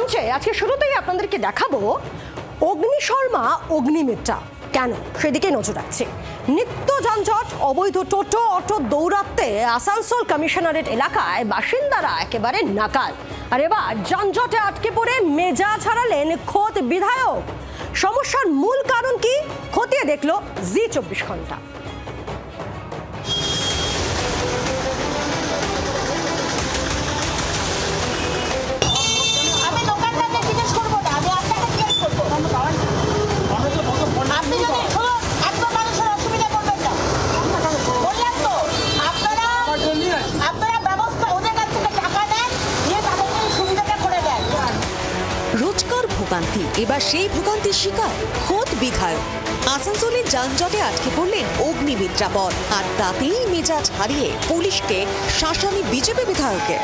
মঞ্চে আজকে শুরুতেই আপনাদেরকে দেখাবো অগ্নি শর্মা অগ্নিমিত্রা কেন? সেদিকে নজর রাখছে। নিত্য যানজট, অবৈধ টোটো, অটো দৌড়াতে আসানসোল কমিশনারেট এলাকায় বাসিন্দারা একেবারে নাকাল। আর এবার যানজটে আটকে পড়ে মেজা ছাড়ালেন খোদ বিধায়ক। সমস্যার মূল কারণ কি? খতিয়ে দেখল জি চব্বিশ ঘণ্টা। ভোগান্তি। এবার সেই ভোগান্তির শিকার খোদ বিধায়ক। আসানসোলের যানজটে আটকে পড়লেন অগ্নিমিত্রা পদ আর তাতেই মেজাজ হারিয়ে পুলিশকে শাসানি বিজেপি বিধায়কের।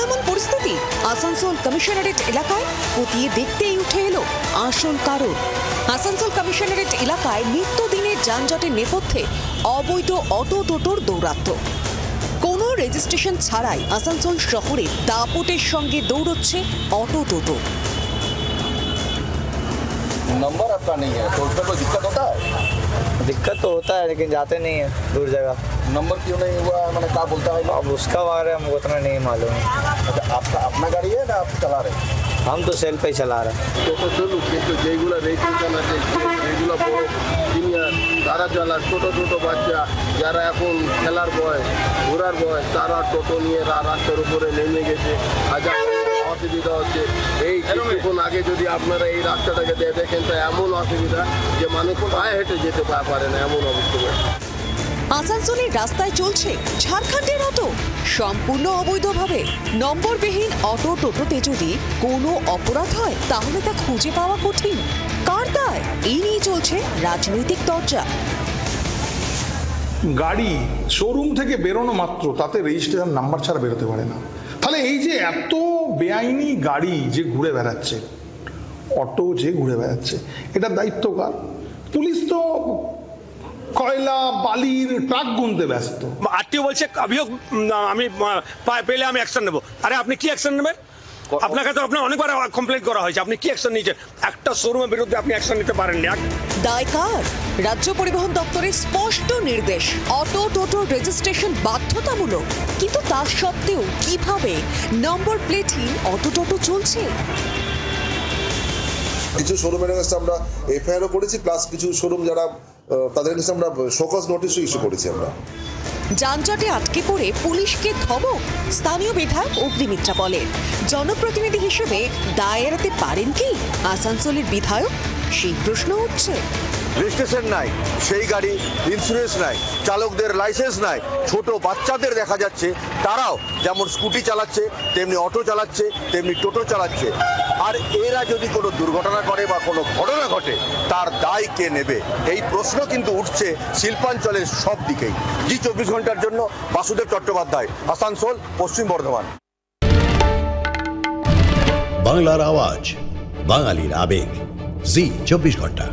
এমন পরিস্থিতি আসানসোল কমিশনারেট এলাকায় খতিয়ে দেখতেই উঠে এলো আসল কারণ আসানসোল কমিশনারেট এলাকায় নিত্যদিনের যানজটের নেপথ্যে অবৈধ অটো টোটোর দৌরাত্ম কোনো রেজিস্ট্রেশন ছাড়াই আসানসোল শহরে দাপটের সঙ্গে দৌড়চ্ছে অটো টোটো नंबर आपका नहीं है तो उसमें कोई दिक्कत होता है दिक्कत तो होता है लेकिन जाते नहीं है दूर जगह नंबर क्यों नहीं हुआ है मैंने क्या बोलता है अब उसका बारे में हमको उतना नहीं मालूम है अच्छा आपका अपना गाड़ी है ना आप चला रहे हैं हम तो सेल पे ही चला रहे हैं টোটো চলুক কিন্তু যেইগুলো রেজিস্ট্রেশন আছে যেগুলো বড় সিনিয়র তারা চালাক ছোটো ছোটো বাচ্চা যারা এখন খেলার বয়স ঘোরার বয়স তারা টোটো নিয়ে রা- রাস্তার উপরে নেমে গেছে হাজার অসুবিধা হচ্ছে। এই কিছুক্ষণ আগে যদি আপনারা এই রাস্তাটাকে দে- দেখেন তো এমন অসুবিধা যে মানুষ পায়ে হেঁটে যেতে পারে না এমন অবস্থা। আসানসোলের রাস্তায় চলছে ঝাড়খণ্ডের অটো সম্পূর্ণ অবৈধভাবে নম্বরবিহীন অটো টোটোতে যদি কোনো অপরাধ হয় তাহলে তা খুঁজে পাওয়া কঠিন। কার দায়? এই নিয়ে চলছে রাজনৈতিক চর্চা গাড়ি শোরুম থেকে বেরোনো মাত্র তাতে রেজিস্ট্রেশন নাম্বার ছাড়া বেরোতে পারে না। তাহলে এই যে এত বেআইনি গাড়ি যে ঘুরে বেড়াচ্ছে, অটো যে ঘুরে বেড়াচ্ছে এটা দায়িত্ব কার? পুলিশ তো কয়লা, বালির ট্রাক গুনতে ব্যস্ত। আত্মীয় বলছে, অভিযোগ আমি পেলে আমি অ্যাকশন নেব। আরে আপনি কি অ্যাকশন নেবেন? আপনাকে তো আপনার অনেকবার কমপ্লেন করা হয়েছে। আপনি কি অ্যাকশন নিয়েছেন? একটা শোরুমের বিরুদ্ধে আপনি অ্যাকশন নিতে পারেননি। দায় কার? রাজ্য পরিবহন দপ্তরের স্পষ্ট নির্দেশ। অটো টোটো রেজিস্ট্রেশন বাধ্যতামূলক। কিন্তু তা সত্ত্বেও কীভাবে নম্বর প্লেটহীন অটো টোটো চলছে? কিছু শোরুমের কাছে আমরা এফআইআরও করেছি প্লাস কিছু শোরুম যারা তাদের কাছে আমরা শোকজ নোটিশও ইস্যু করেছি আমরা। যানজটে আটকে পড়ে পুলিশকে ধমক। স্থানীয় বিধায়ক অগ্নিমিত্রা বলেন, জনপ্রতিনিধি হিসেবে দায় এড়াতে পারেন কি? আসানসোলের বিধায়ক সেই প্রশ্ন উঠছে। রেজিস্ট্রেশন নাই, সেই গাড়ি ইন্স্যুরেন্স নাই, চালকদের লাইসেন্স নাই, ছোট বাচ্চাদের দেখা যাচ্ছে, তারাও যেমন স্কুটি চালাচ্ছে, তেমনি অটো চালাচ্ছে, তেমনি টোটো চালাচ্ছে। আর এরা যদি কোনো দুর্ঘটনা করে বা কোনো ঘটনা ঘটে, তার দায় কে নেবে? এই প্রশ্ন কিন্তু উঠছে শিল্পাঞ্চলের সব দিকেই। জি চব্বিশ ঘণ্টার জন্য বাসুদেব চট্টোপাধ্যায়, আসানসোল, পশ্চিম বর্ধমান। বাংলার আওয়াজ, বাঙালির আবেগ। জি চব্বিশ ঘণ্টা।